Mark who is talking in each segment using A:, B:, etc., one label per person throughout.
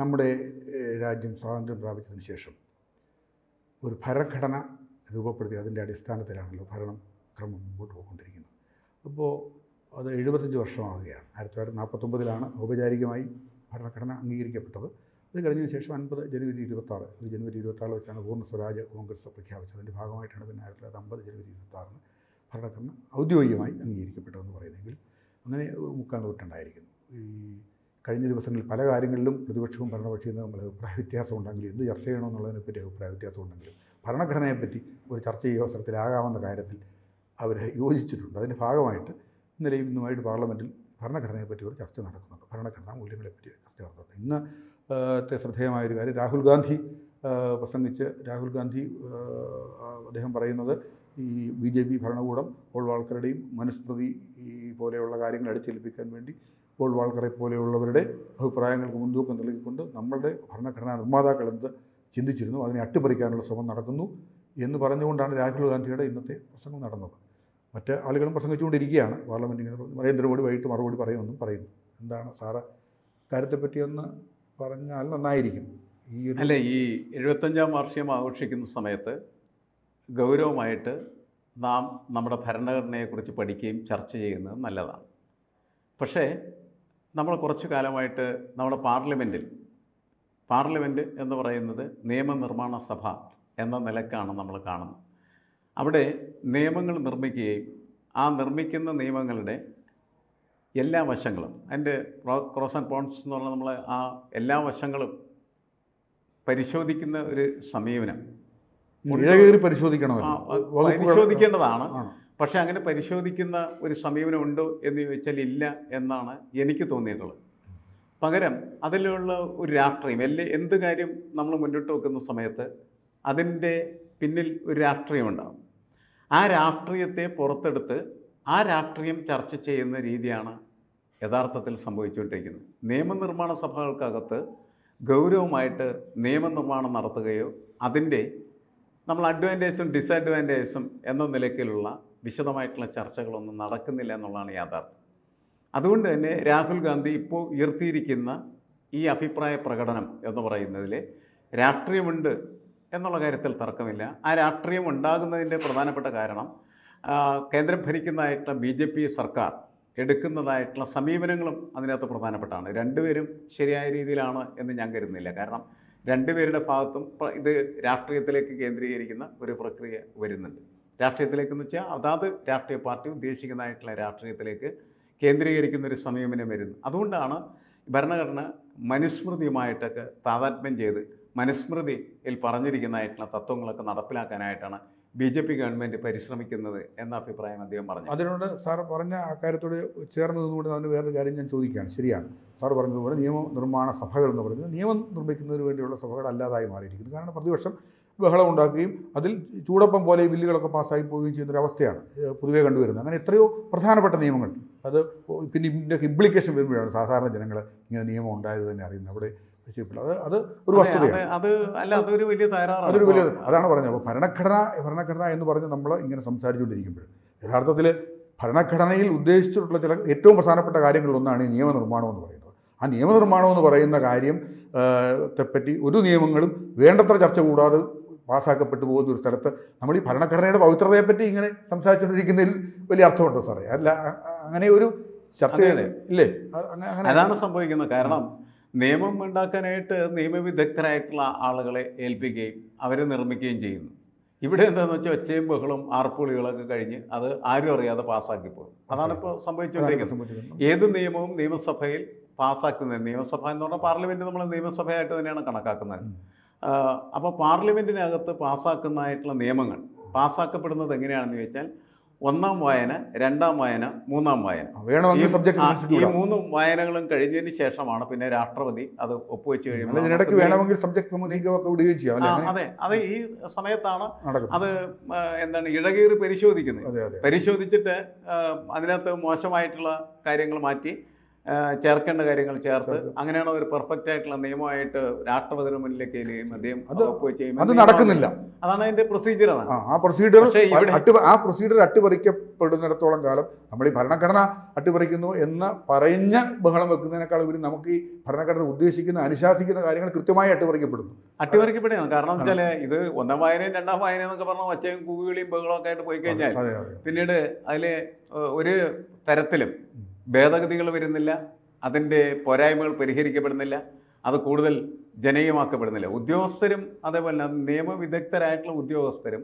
A: നമ്മുടെ രാജ്യം സ്വാതന്ത്ര്യം പ്രാപിച്ചതിന് ശേഷം ഒരു ഭരണഘടന രൂപപ്പെടുത്തി അതിന്റെ അടിസ്ഥാനത്തിലാണല്ലോ ഭരണം ക്രമം മുമ്പോട്ട് പോയിക്കൊണ്ടിരിക്കുന്നത്. അപ്പോൾ അത് എഴുപത്തഞ്ച് വർഷമാവുകയാണ്. ആയിരത്തി തൊള്ളായിരത്തി നാൽപ്പത്തൊമ്പതിലാണ് ഔപചാരികമായി ഭരണഘടന അംഗീകരിക്കപ്പെട്ടത്. അത് കഴിഞ്ഞതിന് ശേഷം അൻപത് ജനുവരി ഇരുപത്താറ് ഒരു ജനുവരി ഇരുപത്താറ് വെച്ചാണ് പൂർണ സ്വരാജ് കോൺഗ്രസ് പ്രഖ്യാപിച്ചത്. അതിന്റെ ഭാഗമായിട്ടാണ് പിന്നെ ആയിരത്തി തൊള്ളായിരത്തി അമ്പത് ജനുവരി ഇരുപത്താറിന് ഭരണഘടന ഔദ്യോഗികമായി അംഗീകരിക്കപ്പെട്ടതെന്ന് പറയുന്നെങ്കിലും അങ്ങനെ മുക്കാൽ നൂറ്റുണ്ടായിരിക്കുന്നു. ഈ കഴിഞ്ഞ ദിവസങ്ങളിൽ പല കാര്യങ്ങളിലും പ്രതിപക്ഷവും ഭരണപക്ഷവും തമ്മിൽ അഭിപ്രായ വ്യത്യാസം ഉണ്ടെങ്കിലും എന്ത് ചർച്ച ചെയ്യണമെന്നുള്ളതിനെപ്പറ്റി അഭിപ്രായ വ്യത്യാസം ഉണ്ടെങ്കിലും ഭരണഘടനയെപ്പറ്റി ഒരു ചർച്ച ചെയ്യുക അവസരത്തിലാകാവുന്ന കാര്യത്തിൽ അവർ യോജിച്ചിട്ടുണ്ട്. അതിന്റെ ഭാഗമായിട്ട് ഇന്നലെയും ഇന്നുമായിട്ട് പാർലമെന്റിൽ ഭരണഘടനയെപ്പറ്റി ഒരു ചർച്ച നടക്കുന്നുണ്ട്. ഭരണഘടനാ മൂല്യങ്ങളെപ്പറ്റി ചർച്ച നടക്കുന്നുണ്ട്. ഇന്നത്തെ ശ്രദ്ധേയമായൊരു കാര്യം രാഹുൽ ഗാന്ധി പ്രസംഗിച്ച് രാഹുൽ ഗാന്ധി അദ്ദേഹം പറയുന്നത് ഈ ബി ജെ പി ഭരണകൂടം ഓൾവാൾക്കറുടെയും മനുസ്മൃതി ഈ പോലെയുള്ള കാര്യങ്ങൾ അടിച്ചേൽപ്പിക്കാൻ വേണ്ടി പോൾ വാൾക്കറെ പോലെയുള്ളവരുടെ അഭിപ്രായങ്ങൾക്ക് മുൻതൂക്കം നൽകിക്കൊണ്ട് നമ്മളുടെ ഭരണഘടനാ നിർമ്മാതാക്കൾ എന്ത് ചിന്തിച്ചിരുന്നു? അതിനെ അട്ടിപ്പറിക്കാനുള്ള ശ്രമം നടക്കുന്നു എന്ന് പറഞ്ഞുകൊണ്ടാണ് രാഹുൽ ഗാന്ധിയുടെ ഇന്നത്തെ പ്രസംഗം നടന്നത്. മറ്റ് ആളുകളും പ്രസംഗിച്ചുകൊണ്ടിരിക്കുകയാണ്. പാർലമെന്റ് ഇങ്ങനെ നരേന്ദ്രമോദി വൈകിട്ട് മറുപടി പറയുമെന്നും പറയുന്നു. എന്താണ് സാറ്? കാര്യത്തെപ്പറ്റി ഒന്ന് പറഞ്ഞാൽ നന്നായിരിക്കും. ഈ
B: അല്ല ഈ എഴുപത്തഞ്ചാം വാർഷികം ആഘോഷിക്കുന്ന സമയത്ത് ഗൗരവമായിട്ട് നാം നമ്മുടെ ഭരണഘടനയെക്കുറിച്ച് പഠിക്കുകയും ചർച്ച ചെയ്യുന്നത് നല്ലതാണ്. പക്ഷേ നമ്മൾ കുറച്ചു കാലമായിട്ട് നമ്മുടെ പാർലമെന്റിൽ പാർലമെന്റ് എന്ന് പറയുന്നത് നിയമനിർമ്മാണ സഭ എന്ന നിലക്കാണ് നമ്മൾ കാണുന്നത്. അവിടെ നിയമങ്ങൾ നിർമ്മിക്കുകയും ആ നിർമ്മിക്കുന്ന നിയമങ്ങളുടെ എല്ലാ വശങ്ങളും അതിന്റെ ക്രോസ് ആൻഡ് പോൺസ് എന്ന് പറഞ്ഞാൽ നമ്മൾ ആ എല്ലാ വശങ്ങളും പരിശോധിക്കുന്ന ഒരു സമീപനം.
A: പരിശോധിക്കണം
B: പരിശോധിക്കേണ്ടതാണ്. പക്ഷേ അങ്ങനെ പരിശോധിക്കുന്ന ഒരു സമീപനം ഉണ്ടോ എന്ന് ചോദിച്ചാൽ ഇല്ല എന്നാണ് എനിക്ക് തോന്നിയിട്ടുള്ളത്. പകരം അതിലുള്ള ഒരു രാഷ്ട്രീയം അല്ലെ എന്ത് കാര്യം നമ്മൾ മുന്നോട്ട് വെക്കുന്ന സമയത്ത് അതിന്റെ പിന്നിൽ ഒരു രാഷ്ട്രീയം ഉണ്ടാകും ആ രാഷ്ട്രീയത്തെ പുറത്തെടുത്ത് ആ രാഷ്ട്രീയം ചർച്ച ചെയ്യുന്ന രീതിയാണ് യഥാർത്ഥത്തിൽ സംഭവിച്ചുകൊണ്ടിരിക്കുന്നത്. നിയമനിർമ്മാണ സഭകൾക്കകത്ത് ഗൗരവമായിട്ട് നിയമനിർമ്മാണം നടത്തുകയോ അതിന്റെ നമ്മൾ അഡ്വാന്റേജും ഡിസഡ്വാന്റേജും എന്ന നിലയ്ക്കുള്ള വിശദമായിട്ടുള്ള ചർച്ചകളൊന്നും നടക്കുന്നില്ല എന്നുള്ളതാണ് യാഥാർത്ഥ്യം. അതുകൊണ്ട് തന്നെ രാഹുൽ ഗാന്ധി ഇപ്പോൾ ഉയർത്തിയിരിക്കുന്ന ഈ അഭിപ്രായ പ്രകടനം എന്ന് പറയുന്നതിൽ രാഷ്ട്രീയമുണ്ട് എന്നുള്ള കാര്യത്തിൽ തർക്കമില്ല. ആ രാഷ്ട്രീയം ഉണ്ടാകുന്നതിന്റെ പ്രധാനപ്പെട്ട കാരണം കേന്ദ്രം ഭരിക്കുന്നതായിട്ടുള്ള ബി ജെ പി സർക്കാർ എടുക്കുന്നതായിട്ടുള്ള സമീപനങ്ങളും അതിനകത്ത് പ്രധാനപ്പെട്ടാണ്. രണ്ടുപേരും ശരിയായ രീതിയിലാണ് എന്ന് ഞാൻ കരുതുന്നില്ല. കാരണം രണ്ടുപേരുടെ ഭാഗത്തും ഇത് രാഷ്ട്രീയത്തിലേക്ക് കേന്ദ്രീകരിക്കുന്ന ഒരു പ്രക്രിയ വരുന്നുണ്ട്. രാഷ്ട്രീയത്തിലേക്ക് എന്ന് വെച്ചാൽ അതാത് രാഷ്ട്രീയ പാർട്ടി ഉദ്ദേശിക്കുന്നതായിട്ടുള്ള രാഷ്ട്രീയത്തിലേക്ക് കേന്ദ്രീകരിക്കുന്ന ഒരു സമീപനം വരുന്നു. അതുകൊണ്ടാണ് ഭരണഘടന മനുസ്മൃതിയുമായിട്ടൊക്കെ താതാത്മ്യം ചെയ്ത് മനുസ്മൃതിയിൽ പറഞ്ഞിരിക്കുന്നതായിട്ടുള്ള തത്വങ്ങളൊക്കെ നടപ്പിലാക്കാനായിട്ടാണ് ബി ജെ പി ഗവൺമെന്റ് പരിശ്രമിക്കുന്നത് എന്ന അഭിപ്രായം അദ്ദേഹം പറഞ്ഞു.
A: അതിനോട് സാർ പറഞ്ഞ ആ കാര്യത്തോട് ചേർന്ന് നിന്നുകൊണ്ട് അതിന് വേറൊരു കാര്യം ഞാൻ ചോദിക്കുകയാണ്. ശരിയാണ്. സാർ പറഞ്ഞതുപോലെ നിയമനിർമ്മാണ സഭകൾ എന്ന് പറയുന്നത് നിയമം നിർമ്മിക്കുന്നതിന് വേണ്ടിയുള്ള സഭകൾ അല്ലാതായി മാറിയിരിക്കുന്നു. കാരണം പ്രതിവർഷം ബഹളം ഉണ്ടാക്കുകയും അതിൽ ചൂടപ്പം പോലെ ബില്ലുകളൊക്കെ പാസ്സായി പോവുകയും ചെയ്യുന്നൊരവസ്ഥയാണ് അവസ്ഥയാണ് പൊതുവേ കണ്ടുവരുന്നത്. അങ്ങനെ എത്രയോ പ്രധാനപ്പെട്ട നിയമങ്ങൾ. അത് പിന്നെ ഇതിന്റെ ഇംപ്ലിക്കേഷൻ വരുമ്പോഴാണ് സാധാരണ ജനങ്ങൾ ഇങ്ങനെ നിയമം ഉണ്ടായത് തന്നെ അറിയുന്നത്. അവിടെ അത് അത് ഒരു വസ്തുതയാണ്.
B: അതൊരു വലിയ
A: അതൊരു വലിയ അതാണ് പറഞ്ഞത്. അപ്പോൾ ഭരണഘടന ഭരണഘടന എന്ന് പറഞ്ഞ് നമ്മൾ ഇങ്ങനെ സംസാരിച്ചുകൊണ്ടിരിക്കുമ്പോൾ യഥാർത്ഥത്തിൽ ഭരണഘടനയിൽ ഉദ്ദേശിച്ചിട്ടുള്ള ചില ഏറ്റവും പ്രധാനപ്പെട്ട കാര്യങ്ങളിലൊന്നാണ് ഈ നിയമനിർമ്മാണം എന്ന് പറയുന്നത്. ആ നിയമനിർമ്മാണം എന്ന് പറയുന്ന കാര്യം പറ്റി ഒരു നിയമങ്ങളും വേണ്ടത്ര ചർച്ച കൂടാതെ പാസ്സാക്കപ്പെട്ടു പോകുന്ന ഒരു സ്ഥലത്ത് നമ്മൾ ഈ ഭരണഘടനയുടെ പവിത്രതയെപ്പറ്റി ഇങ്ങനെ സംസാരിച്ചുകൊണ്ടിരിക്കുന്നതിൽ വലിയ അർത്ഥമുണ്ടോ സാറേ? അല്ല അങ്ങനെ ഒരു ചർച്ച. ഇല്ലേ?
B: അതാണ് സംഭവിക്കുന്നത്. കാരണം നിയമം ഉണ്ടാക്കാനായിട്ട് നിയമവിദഗ്ധരായിട്ടുള്ള ആളുകളെ ഏൽപ്പിക്കുകയും അവരെ നിർമ്മിക്കുകയും ചെയ്യുന്നു. ഇവിടെ എന്താണെന്ന് വെച്ചാൽ ഒച്ചയും ബഹളും ആർപ്പുളികളൊക്കെ കഴിഞ്ഞ് അത് ആരും അറിയാതെ പാസ്സാക്കി പോകും അതാണ് ഇപ്പോൾ സംഭവിച്ചുകൊണ്ടിരിക്കുന്നത്. ഏത് നിയമവും നിയമസഭയിൽ പാസ്സാക്കുന്നത്? നിയമസഭ എന്ന് പറഞ്ഞാൽ പാർലമെന്റ് നമ്മൾ നിയമസഭയായിട്ട് തന്നെയാണ് കണക്കാക്കുന്നത്. അപ്പോൾ പാർലമെന്റിനകത്ത് പാസ്സാക്കുന്നതായിട്ടുള്ള നിയമങ്ങൾ പാസ്സാക്കപ്പെടുന്നത് എങ്ങനെയാണെന്ന് ചോദിച്ചാൽ ഒന്നാം വായന രണ്ടാം വായന മൂന്നാം വായന. ഈ- മൂന്ന് വായനകളും കഴിഞ്ഞതിന് ശേഷമാണ് പിന്നെ രാഷ്ട്രപതി അത് ഒപ്പുവെച്ച് കഴിയുമ്പോൾ അതെ. അത് ഈ സമയത്താണ് അത് എന്താണ് ഇഴകീറി പരിശോധിക്കുന്നത്. പരിശോധിച്ചിട്ട് അതിനകത്ത് മോശമായിട്ടുള്ള കാര്യങ്ങൾ മാറ്റി ചേർക്കേണ്ട കാര്യങ്ങൾ ചേർത്ത് അങ്ങനെയാണ് ഒരു പെർഫെക്റ്റ് ആയിട്ടുള്ള നിയമമായിട്ട് രാഷ്ട്രപതിയുടെ മുന്നിലേക്ക് അദ്ദേഹം
A: അത് അത് നടക്കുന്നില്ല.
B: അതാണ് അതിന്റെ പ്രൊസീജിയർ
A: ആ പ്രൊസീജിയർ ആ പ്രൊസീജിയർ അട്ടിമറിക്കപ്പെടുന്നിടത്തോളം കാലം നമ്മൾ ഈ ഭരണഘടന അട്ടിമറിക്കുന്നു എന്ന് പറഞ്ഞ ബഹളം വെക്കുന്നതിനേക്കാൾ ഉപരി നമുക്ക് ഈ ഭരണഘടന ഉദ്ദേശിക്കുന്ന അനുശാസിക്കുന്ന കാര്യങ്ങൾ കൃത്യമായി അട്ടിമറിക്കപ്പെടുന്നു.
B: അട്ടിമറിക്കപ്പെടുകയാണ്. കാരണം വെച്ചാൽ ഇത് ഒന്നാം വായനയും രണ്ടാം വായന എന്നൊക്കെ പറഞ്ഞ ഒച്ചയും കൂവിളിയും ബഹളമൊക്കെ ഒക്കെ ആയിട്ട് പോയി കഴിഞ്ഞാൽ പിന്നീട് അതിൽ ഒരു തരത്തിലും ഭേദഗതികൾ വരുന്നില്ല അതിന്റെ പോരായ്മകൾ പരിഹരിക്കപ്പെടുന്നില്ല അത് കൂടുതൽ ജനകീയമാക്കപ്പെടുന്നില്ല. ഉദ്യോഗസ്ഥരും അതേപോലെ തന്നെ നിയമവിദഗ്ധരായിട്ടുള്ള ഉദ്യോഗസ്ഥരും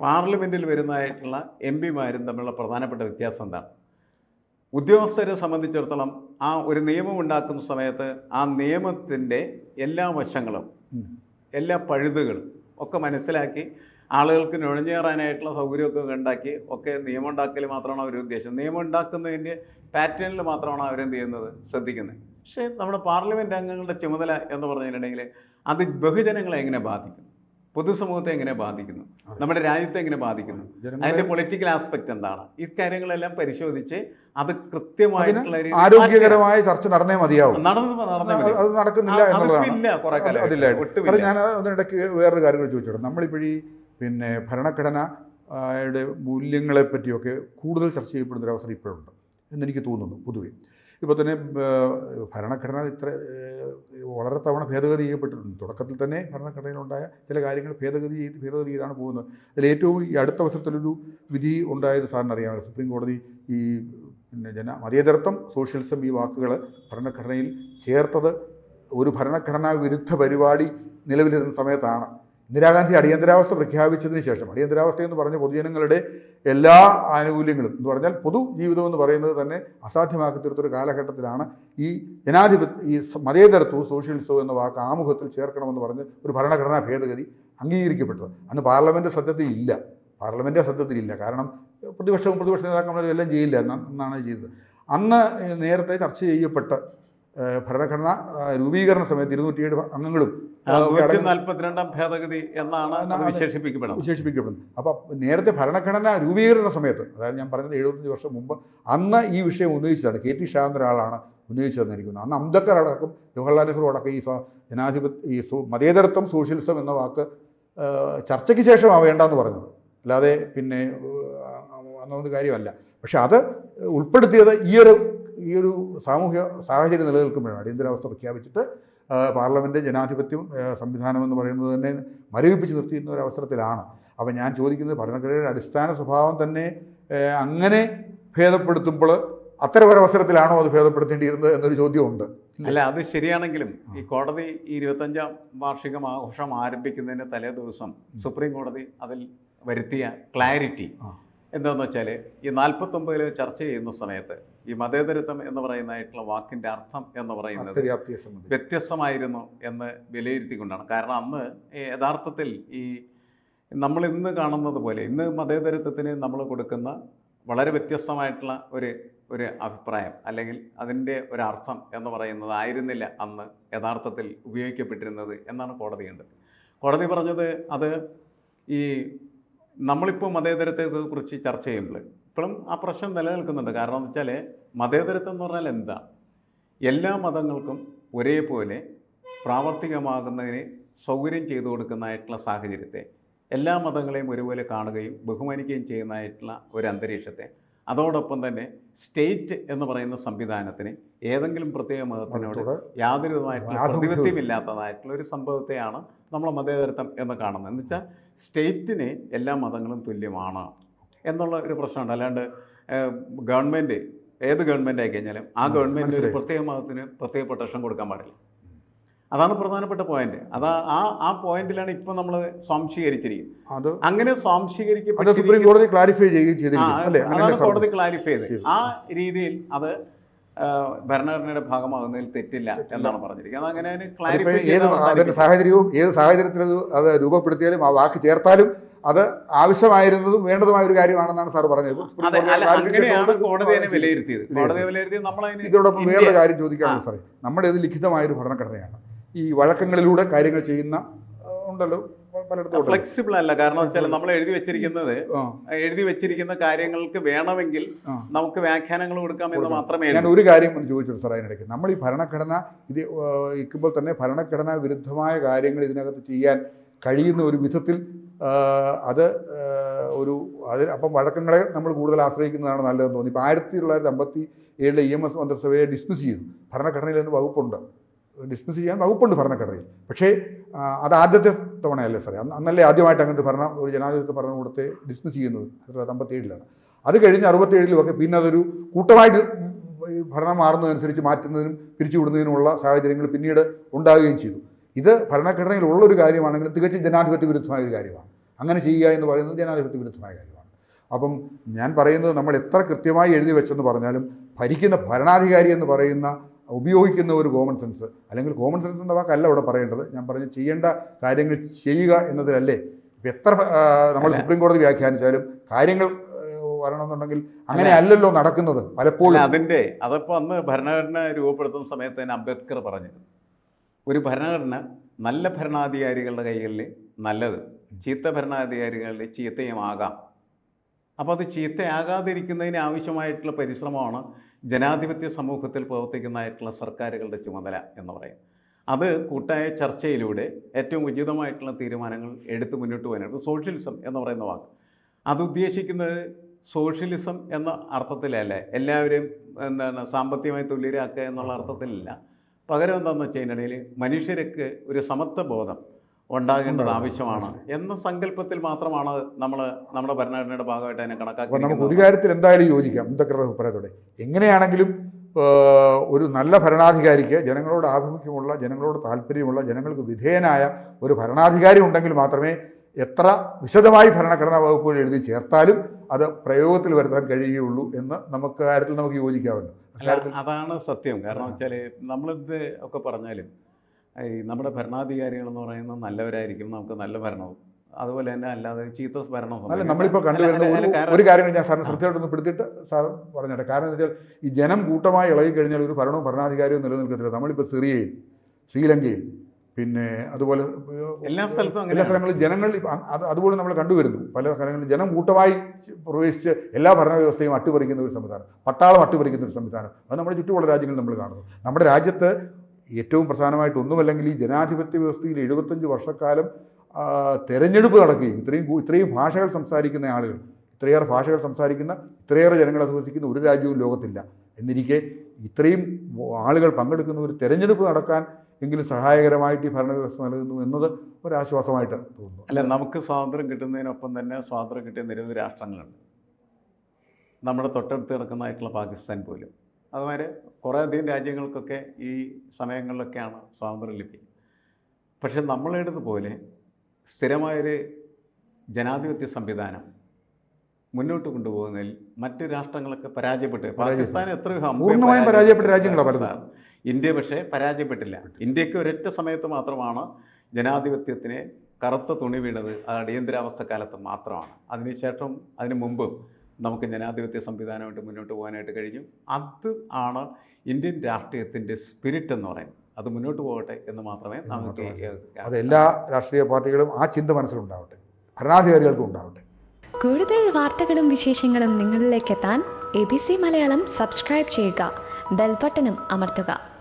B: പാർലമെന്റിൽ വരുന്നതായിട്ടുള്ള എം പിമാരും തമ്മിലുള്ള പ്രധാനപ്പെട്ട വ്യത്യാസം എന്താണ്? ഉദ്യോഗസ്ഥരെ സംബന്ധിച്ചിടത്തോളം ആ ഒരു നിയമം ഉണ്ടാക്കുന്ന സമയത്ത് ആ നിയമത്തിന്റെ എല്ലാ വശങ്ങളും എല്ലാ പഴുതുകളും ഒക്കെ മനസ്സിലാക്കി ആളുകൾക്ക് നുഴഞ്ഞേറാനായിട്ടുള്ള സൗകര്യമൊക്കെ ഉണ്ടാക്കി ഒക്കെ നിയമം ഉണ്ടാക്കൽ മാത്രമാണ് അവർ ഉദ്ദേശം. നിയമം ഉണ്ടാക്കുന്നതിന്റെ പാറ്റേണിൽ മാത്രമാണ് അവരെന്ത് ചെയ്യുന്നത്? ശ്രദ്ധിക്കുന്നത്. പക്ഷേ നമ്മുടെ പാർലമെന്റ് അംഗങ്ങളുടെ ചുമതല എന്ന് പറഞ്ഞിട്ടുണ്ടെങ്കിൽ അത് ബഹുജനങ്ങളെ എങ്ങനെ ബാധിക്കും പൊതുസമൂഹത്തെ എങ്ങനെ ബാധിക്കുന്നു? നമ്മുടെ രാജ്യത്തെ എങ്ങനെ ബാധിക്കുന്നു? അതിന്റെ പൊളിറ്റിക്കൽ ആസ്പെക്ട് എന്താണ്? ഈ കാര്യങ്ങളെല്ലാം പരിശോധിച്ച് അത് കൃത്യമായിട്ടുള്ള
A: ആരോഗ്യകരമായ ചർച്ച നടന്നേ മതിയാവും. അത് നടക്കുന്നില്ല എന്നുള്ളതാണ്. ഞാൻ അതിനിടയ്ക്ക് വേറൊരു കാര്യം കൂടി ചോദിച്ചോട്ടെ. നമ്മളിപ്പോഴീ പിന്നെ ഭരണഘടന യുടെ മൂല്യങ്ങളെ പറ്റിയൊക്കെ കൂടുതൽ ചർച്ച ചെയ്യപ്പെടുന്ന ഒരു അവസരം ഇപ്പോഴുണ്ട്. എന്നെനിക്ക് തോന്നുന്നു പൊതുവേ. ഇപ്പോൾ തന്നെ ഭരണഘടന ഇത്ര വളരെ തവണ ഭേദഗതി ചെയ്യപ്പെട്ടിട്ടുണ്ട്. തുടക്കത്തിൽ തന്നെ ഭരണഘടനയിലുണ്ടായ ചില കാര്യങ്ങൾ ഭേദഗതി ചെയ്ത് ഭേദഗതി ചെയ്താണ് പോകുന്നത്. അതിൽ ഏറ്റവും ഈ അടുത്ത അവസരത്തിലൊരു വിധി ഉണ്ടായത് സാറിന് അറിയാമല്ലോ. സുപ്രീം കോടതി ഈ പിന്നെ ജന മതേതരത്വം സോഷ്യലിസം ഈ വാക്കുകൾ ഭരണഘടനയിൽ ചേർത്തത് ഒരു ഭരണഘടനാ വിരുദ്ധ പരിപാടി നിലവിലിരുന്ന സമയത്താണ്. ഇന്ദിരാഗാന്ധി അടിയന്തരാവസ്ഥ പ്രഖ്യാപിച്ചതിന് ശേഷം അടിയന്തരാവസ്ഥ എന്ന് പറഞ്ഞ പൊതുജനങ്ങളുടെ എല്ലാ ആനുകൂല്യങ്ങളും എന്ന് പറഞ്ഞാൽ പൊതു ജീവിതം എന്ന് പറയുന്നത് തന്നെ അസാധ്യമാക്കി തീർത്തൊരു കാലഘട്ടത്തിലാണ് ഈ ജനാധിപത്യ ഈ മതേതരത്വവും സോഷ്യലിസവും എന്ന വാക്ക് ആമുഖത്തിൽ ചേർക്കണമെന്ന് പറഞ്ഞ് ഒരു ഭരണഘടനാ ഭേദഗതി അംഗീകരിക്കപ്പെട്ടത്. അന്ന് പാർലമെന്റ് സത്യത്തിൽ ഇല്ല. പാർലമെന്റ് സത്യത്തിലില്ല കാരണം പ്രതിപക്ഷവും പ്രതിപക്ഷ നേതാക്കന്മാരും എല്ലാം ചെയ്യില്ല എന്നാണ് ചെയ്തത്. അന്ന് നേരത്തെ ചർച്ച ചെയ്യപ്പെട്ട ഭരണഘടന രൂപീകരണ സമയത്ത് ഇരുന്നൂറ്റിയേഴ് അംഗങ്ങളും
B: നാൽപ്പത്തിരണ്ടാം ഭേദഗതി എന്നാണ്
A: വിശേഷിപ്പിക്കപ്പെടുന്നത്.
B: വിശേഷിപ്പിക്കപ്പെടുന്നത്.
A: വിശേഷിപ്പിക്കപ്പെടുന്നു അപ്പോൾ നേരത്തെ ഭരണഘടന രൂപീകരണ സമയത്ത് അതായത് ഞാൻ പറഞ്ഞത് എഴുപത്തഞ്ച് വർഷം മുമ്പ് അന്ന് ഈ വിഷയം ഉന്നയിച്ചതാണ്. കെ ടി ഷാ ഒരാളാണ് ഉന്നയിച്ചു തന്നിരിക്കുന്നത് അന്ന് അംബേദ്കർ അടക്കം ജവഹർലാൽ നെഹ്റു അടക്കം ഈ ജനാധിപത്യ ഈ മതേതരത്വം സോഷ്യലിസം എന്ന വാക്ക് ചർച്ചയ്ക്ക് ശേഷം വേണ്ടെന്ന് പറഞ്ഞത്. അല്ലാതെ പിന്നെ അന്നൊന്നും കാര്യമല്ല. പക്ഷെ അത് ഉൾപ്പെടുത്തിയത് ഈ ഒരു ഈ ഒരു സാമൂഹ്യ സാഹചര്യം നിലനിൽക്കുമ്പോഴാണ് അടിയന്തരാവസ്ഥ പ്രഖ്യാപിച്ചിട്ട് പാർലമെന്റ് ജനാധിപത്യം സംവിധാനം എന്ന് പറയുന്നത് തന്നെ മരവിപ്പിച്ച് നിർത്തിയിരുന്ന ഒരു അവസരത്തിലാണ്. അപ്പോൾ ഞാൻ ചോദിക്കുന്നത് ഭരണഘടനയുടെ അടിസ്ഥാന സ്വഭാവം തന്നെ അങ്ങനെ ഭേദപ്പെടുത്തുമ്പോൾ അത്തരം ഒരു അവസരത്തിലാണോ അത് ഭേദപ്പെടുത്തേണ്ടിയിരുന്നത് എന്നൊരു ചോദ്യമുണ്ട്.
B: അല്ല അത് ശരിയാണെങ്കിലും ഈ കോടതി ഈ ഇരുപത്തഞ്ചാം വാർഷികം ആഘോഷം ആരംഭിക്കുന്നതിന് തലേ ദിവസം സുപ്രീം കോടതി അതിൽ വരുത്തിയ ക്ലാരിറ്റി. എന്താണെന്ന് വെച്ചാൽ ഈ നാൽപ്പത്തൊമ്പതിൽ ചർച്ച ചെയ്യുന്ന സമയത്ത് ഈ മതേതരത്വം എന്ന് പറയുന്നതായിട്ടുള്ള വാക്കിന്റെ അർത്ഥം എന്ന് പറയുന്നത് വ്യത്യസ്തമായിരുന്നു എന്ന് വിലയിരുത്തിക്കൊണ്ടാണ്. കാരണം അന്ന് യഥാർത്ഥത്തിൽ ഈ നമ്മൾ ഇന്ന് കാണുന്നത് പോലെ ഇന്ന് മതേതരത്വത്തിന് നമ്മൾ കൊടുക്കുന്ന വളരെ വ്യത്യസ്തമായിട്ടുള്ള ഒരു ഒരു അഭിപ്രായം അല്ലെങ്കിൽ അതിന്റെ ഒരർത്ഥം എന്ന് പറയുന്നത് ആയിരുന്നില്ല അന്ന് യഥാർത്ഥത്തിൽ ഉപയോഗിക്കപ്പെട്ടിരുന്നത് എന്നാണ് കോടതി കണ്ടത്. കോടതി പറഞ്ഞത് അത് ഈ നമ്മളിപ്പോൾ മതേതരത്തെ കുറിച്ച് ചർച്ച ചെയ്യുമ്പോൾ ഇപ്പോഴും ആ പ്രശ്നം നിലനിൽക്കുന്നുണ്ട്. കാരണം എന്ന് വെച്ചാൽ മതേതരത്വം എന്ന് പറഞ്ഞാൽ എന്താ? എല്ലാ മതങ്ങൾക്കും ഒരേപോലെ പ്രാവർത്തികമാകുന്നതിന് സൗകര്യം ചെയ്തു കൊടുക്കുന്നതായിട്ടുള്ള സാഹചര്യത്തെ എല്ലാ മതങ്ങളെയും ഒരുപോലെ കാണുകയും ബഹുമാനിക്കുകയും ചെയ്യുന്നതായിട്ടുള്ള ഒരു അന്തരീക്ഷത്തെ അതോടൊപ്പം തന്നെ സ്റ്റേറ്റ് എന്ന് പറയുന്ന സംവിധാനത്തിന് ഏതെങ്കിലും പ്രത്യേക മതത്തിനോട് യാതൊരു വിധമായിട്ടുള്ള പ്രതിപത്യമില്ലാത്തതായിട്ടുള്ള ഒരു സംഭവത്തെയാണ് നമ്മൾ മതേതരത്വം എന്ന് കാണുന്നത്. എന്ന് വെച്ചാൽ സ്റ്റേറ്റിന് എല്ലാ മതങ്ങളും തുല്യമാണ്. എന്നുള്ള ഒരു പ്രശ്നമുണ്ട്. അല്ലാണ്ട് ഗവൺമെന്റ് ഏത് ഗവൺമെന്റ് ആയി കഴിഞ്ഞാലും ആ. ഗവൺമെന്റ് ഒരു പ്രത്യേക മതത്തിന് പ്രത്യേക പ്രൊട്ടക്ഷൻ കൊടുക്കാൻ പാടില്ല. അതാണ് പ്രധാനപ്പെട്ട പോയിന്റ് അതാ ആ ആ പോയിന്റിലാണ് ഇപ്പൊ നമ്മൾ സ്വാംശീകരിച്ചിരിക്കുന്നത്.
A: അത്
B: അങ്ങനെ
A: സ്വാംശീകരിക്കപ്പെട്ട സുപ്രീം കോടതി ക്ലാരിഫൈ
B: അതാണ് കോടതി ക്ലാരിഫൈ ചെയ്തത്. ആ രീതിയിൽ അത് ഭരണഘടനയുടെ ഭാഗമാകുന്നതിൽ തെറ്റില്ല എന്നാണ് പറഞ്ഞിരിക്കുന്നത്. അത് അങ്ങനെ ക്ലാരിഫൈ
A: സാഹചര്യവും ഏത് സാഹചര്യത്തിൽ അത് രൂപപ്പെടുത്തിയാലും ആ വാക്ക് ചേർത്താലും അത് ആവശ്യമായിരുന്നതും വേണ്ടതുമായ ഒരു കാര്യമാണെന്നാണ് സാർ പറഞ്ഞത്. ഇതോടൊപ്പം വേറൊരു കാര്യം
B: ചോദിക്കാറുണ്ട്.
A: സാറേ. നമ്മുടെ ഇത് ലിഖിതമായൊരു ഭരണഘടനയാണ്. ഈ വഴക്കങ്ങളിലൂടെ കാര്യങ്ങൾ ചെയ്യുന്ന ഉണ്ടല്ലോ
B: ഫ്ലെക്സിബിൾ അല്ല. കാരണം വെച്ചാൽ നമ്മൾ എഴുതി വെച്ചിരിക്കുന്നത് എഴുതി വെച്ചിരിക്കുന്ന കാര്യങ്ങൾക്ക് വേണമെങ്കിൽ നമുക്ക് വ്യാഖ്യാനങ്ങൾ കൊടുക്കാം എന്ന്. മാത്രമേ
A: ഞാൻ ഒരു കാര്യം ഒന്ന് ചോദിച്ചു സാർ അതിനിടയ്ക്ക്. നമ്മൾ ഈ ഭരണഘടന ഇത് ഇരിക്കുമ്പോൾ തന്നെ ഭരണഘടനാ വിരുദ്ധമായ കാര്യങ്ങൾ ഇതിനകത്ത് ചെയ്യാൻ കഴിയുന്ന ഒരു വിധത്തിൽ അത് ഒരു അത് അപ്പം വഴക്കങ്ങളെ നമ്മൾ കൂടുതൽ ആശ്രയിക്കുന്നതാണ് നല്ലതെന്ന് തോന്നി. ഇപ്പോൾ ആയിരത്തി തൊള്ളായിരത്തി അമ്പത്തി ഏഴിലെ ഇ എം എസ് മന്ത്രിസഭയെ ഡിസ്മിസ് ചെയ്തു. ഭരണഘടനയിൽ നിന്ന് വകുപ്പുണ്ട്? ഡിസ്മിസ് ചെയ്യാൻ വകുപ്പുണ്ട് ഭരണഘടനയിൽ. പക്ഷേ അത് ആദ്യത്തെ തവണയല്ലേ സാറേ? അന്ന് അന്നല്ലേ ആദ്യമായിട്ട് അങ്ങനത്തെ ഭരണ ഒരു ജനാധിപത്യ ഭരണകൂടത്തെ ഡിസ്മിസ് ചെയ്യുന്നത്. ആയിരത്തി തൊള്ളായിരത്തി അമ്പത്തി ഏഴിലാണ് അത് കഴിഞ്ഞ് അറുപത്തേഴിലും ഒക്കെ പിന്നെ അതൊരു കൂട്ടമായിട്ട് ഭരണം മാറുന്നതനുസരിച്ച് മാറ്റുന്നതിനും പിരിച്ചുവിടുന്നതിനുമുള്ള സാഹചര്യങ്ങൾ പിന്നീട് ഉണ്ടാവുകയും ചെയ്തു. ഇത് ഭരണഘടനയിൽ ഉള്ളൊരു കാര്യമാണെങ്കിലും തികച്ചും ജനാധിപത്യ വിരുദ്ധമായ ഒരു കാര്യമാണ്. അങ്ങനെ ചെയ്യുക എന്ന് പറയുന്നത് ജനാധിപത്യ വിരുദ്ധമായ കാര്യമാണ്. അപ്പം ഞാൻ പറയുന്നത് നമ്മൾ എത്ര കൃത്യമായി എഴുതി വെച്ചെന്ന് പറഞ്ഞാലും ഭരിക്കുന്ന ഭരണാധികാരി എന്ന് പറയുന്ന ഉപയോഗിക്കുന്ന ഒരു കോമൺ സെൻസ് അല്ലെങ്കിൽ കോമൺ സെൻസ് എന്ന വാക്കല്ല ഇവിടെ പറയേണ്ടത്. ഞാൻ പറഞ്ഞ ചെയ്യേണ്ട കാര്യങ്ങൾ ചെയ്യുക എന്നതിലല്ലേ? ഇപ്പം എത്ര നമ്മൾ
B: സുപ്രീംകോടതി
A: സുപ്രീം കോടതി വ്യാഖ്യാനിച്ചാലും കാര്യങ്ങൾ വരണമെന്നുണ്ടെങ്കിൽ അങ്ങനെ അല്ലല്ലോ നടക്കുന്നത് പലപ്പോഴും.
B: അതിന്റെ അതപ്പോ അന്ന് ഭരണഘടന രൂപപ്പെടുത്തുന്ന സമയത്ത് തന്നെ അംബേദ്കർ പറഞ്ഞിരുന്നു. ഒരു ഭരണഘടന നല്ല ഭരണാധികാരികളുടെ കൈകളിൽ നല്ലത് ചീത്ത ഭരണാധികാരികളുടെ ചീത്തയുമാകാം. അപ്പോൾ അത് ചീത്തയാകാതിരിക്കുന്നതിന് ആവശ്യമായിട്ടുള്ള പരിശ്രമമാണ് ജനാധിപത്യ സമൂഹത്തിൽ പ്രവർത്തിക്കുന്നതായിട്ടുള്ള സർക്കാരുകളുടെ ചുമതല എന്ന് പറയും അത് കൂട്ടായ ചർച്ചയിലൂടെ ഏറ്റവും ഉചിതമായിട്ടുള്ള തീരുമാനങ്ങൾ എടുത്ത് മുന്നോട്ട് പോകാനായിട്ട് സോഷ്യലിസം എന്ന് പറയുന്ന വാക്ക്. അത് ഉദ്ദേശിക്കുന്നത് സോഷ്യലിസം എന്ന അർത്ഥത്തിലല്ല. എല്ലാവരെയും എന്താണ് സാമ്പത്തികമായി തുല്യരാക്കുക എന്നുള്ള അർത്ഥത്തിലല്ല. പകരം എന്താണെന്ന് വെച്ച് കഴിഞ്ഞിടയിൽ മനുഷ്യർക്ക് ഒരു സമത്വ ബോധം ഉണ്ടാകേണ്ടത് ആവശ്യമാണ്. എന്ന സങ്കല്പത്തിൽ മാത്രമാണ് നമ്മൾ നമ്മുടെ ഭരണഘടനയുടെ ഭാഗമായിട്ട് അതിനെ
A: കണക്കാക്കുന്നത് നമുക്ക് ഒരു കാര്യത്തിൽ എന്തായാലും യോജിക്കാം. എന്തൊക്കെ അഭിപ്രായത്തോടെ എങ്ങനെയാണെങ്കിലും ഒരു നല്ല ഭരണാധികാരിക്ക് ജനങ്ങളോട് ആഭിമുഖ്യമുള്ള ജനങ്ങളോട് താല്പര്യമുള്ള ജനങ്ങൾക്ക് വിധേയനായ ഒരു ഭരണാധികാരി ഉണ്ടെങ്കിൽ മാത്രമേ എത്ര വിശദമായി ഭരണഘടനാ വകുപ്പുകൾ എഴുതി ചേർത്താലും അത് പ്രയോഗത്തിൽ വരുത്താൻ കഴിയുകയുള്ളൂ എന്ന് നമുക്ക് കാര്യത്തിൽ നമുക്ക് യോജിക്കാമല്ലോ.
B: അതാണ് സത്യം. കാരണം വെച്ചാൽ നമ്മളിത് ഒക്കെ പറഞ്ഞാലും ഈ നമ്മുടെ ഭരണാധികാരികൾ എന്ന് പറയുന്നത് നല്ലവരായിരിക്കും നമുക്ക് നല്ല ഭരണവും. അതുപോലെ തന്നെ അല്ലാതെ ചീത്ത ഭരണവും
A: അല്ല. നമ്മളിപ്പോൾ കണ്ടുവരുന്ന ഒരു കാര്യം ഞാൻ സാറിന് ശ്രദ്ധയോടൊന്ന് പെടുത്തിയിട്ട് സാർ പറഞ്ഞോട്ടെ. കാരണം എന്താ വെച്ചാൽ ഈ ജനം കൂട്ടമായി ഇളകി കഴിഞ്ഞാൽ ഒരു ഭരണവും ഭരണാധികാരിയും നിലനിൽക്കത്തില്ല. നമ്മളിപ്പോൾ സിറിയയിൽ ശ്രീലങ്കയിൽ പിന്നെ അതുപോലെ
B: എല്ലാ സ്ഥലത്തും
A: എല്ലാ. സ്ഥലങ്ങളിലും ജനങ്ങൾ അത് അതുപോലെ നമ്മൾ കണ്ടുവരുന്നു. പല സ്ഥലങ്ങളിലും ജനം കൂട്ടമായി പ്രവേശിച്ച് എല്ലാ ഭരണവ്യവസ്ഥയും അട്ടിപ്പറിക്കുന്ന ഒരു സംവിധാനം പട്ടാളം അട്ടിപ്പറിക്കുന്ന ഒരു സംവിധാനം. അത് നമ്മുടെ ചുറ്റുമുള്ള രാജ്യങ്ങളിൽ നമ്മൾ കാണുന്നു. നമ്മുടെ രാജ്യത്ത് ഏറ്റവും പ്രധാനമായിട്ട് ഒന്നുമല്ലെങ്കിൽ ഈ ജനാധിപത്യ വ്യവസ്ഥയിൽ എഴുപത്തഞ്ച് വർഷക്കാലം തെരഞ്ഞെടുപ്പ് നടക്കുകയും ഇത്രയും ഇത്രയും ഭാഷകൾ സംസാരിക്കുന്ന ആളുകൾ ഇത്രയേറെ ഭാഷകൾ സംസാരിക്കുന്ന ഇത്രയേറെ ജനങ്ങൾ അധിവസിക്കുന്ന ഒരു രാജ്യവും ലോകത്തില്ല. എന്നിരിക്കെ ഇത്രയും ആളുകൾ പങ്കെടുക്കുന്ന ഒരു തെരഞ്ഞെടുപ്പ് നടക്കാൻ എങ്കിലും സഹായകരമായിട്ട് ഈ ഭരണവ്യവസ്ഥ നൽകുന്നു എന്നത് ഒരാശ്വാസമായിട്ട് തോന്നുന്നു.
B: അല്ല നമുക്ക് സ്വാതന്ത്ര്യം കിട്ടുന്നതിനൊപ്പം തന്നെ സ്വാതന്ത്ര്യം കിട്ടിയ നിരവധി രാഷ്ട്രങ്ങളുണ്ട്. നമ്മുടെ തൊട്ടടുത്ത് കിടക്കുന്നതായിട്ടുള്ള പാകിസ്ഥാൻ പോലും. അതുമാതിരി കുറേ അധികം രാജ്യങ്ങൾക്കൊക്കെ ഈ സമയങ്ങളിലൊക്കെയാണ് സ്വാതന്ത്ര്യം ലഭിക്കുക പക്ഷെ നമ്മളെടുത്തതുപോലെ സ്ഥിരമായൊരു ജനാധിപത്യ സംവിധാനം മുന്നോട്ട് കൊണ്ടുപോകുന്നതിൽ മറ്റു രാഷ്ട്രങ്ങളൊക്കെ പരാജയപ്പെട്ട്. പാകിസ്ഥാൻ എത്രയോ
A: പൂർണമായും പരാജയപ്പെട്ട. രാജ്യങ്ങളാണ്.
B: ഇന്ത്യ പക്ഷേ പരാജയപ്പെട്ടില്ല. ഇന്ത്യയ്ക്ക് ഒരൊറ്റ സമയത്ത് മാത്രമാണ് ജനാധിപത്യത്തിന് കറുത്ത തുണി വീണത്. അത് അടിയന്തരാവസ്ഥ കാലത്ത് മാത്രമാണ്. അതിനുശേഷം അതിനു മുമ്പ് നമുക്ക് ജനാധിപത്യ സംവിധാനമായിട്ട് മുന്നോട്ട് പോകാനായിട്ട് കഴിഞ്ഞു. അത് ആണ് ഇന്ത്യൻ രാഷ്ട്രീയത്തിന്റെ സ്പിരിറ്റ് എന്ന് പറയുന്നത്. അത് മുന്നോട്ട് പോകട്ടെ എന്ന് മാത്രമേ നമുക്ക്
A: അത് എല്ലാ രാഷ്ട്രീയ പാർട്ടികളും ആ ചിന്ത മനസ്സിലുണ്ടാവട്ടെ. ഭരണാധികാരികൾക്കും ഉണ്ടാവട്ടെ.
C: കൂടുതൽ വാർത്തകളും വിശേഷങ്ങളും നിങ്ങളിലേക്ക് എത്താൻ A B C Malayalam subscribe ചെയ്യുക. ബെൽബട്ടനും അമർത്തുക.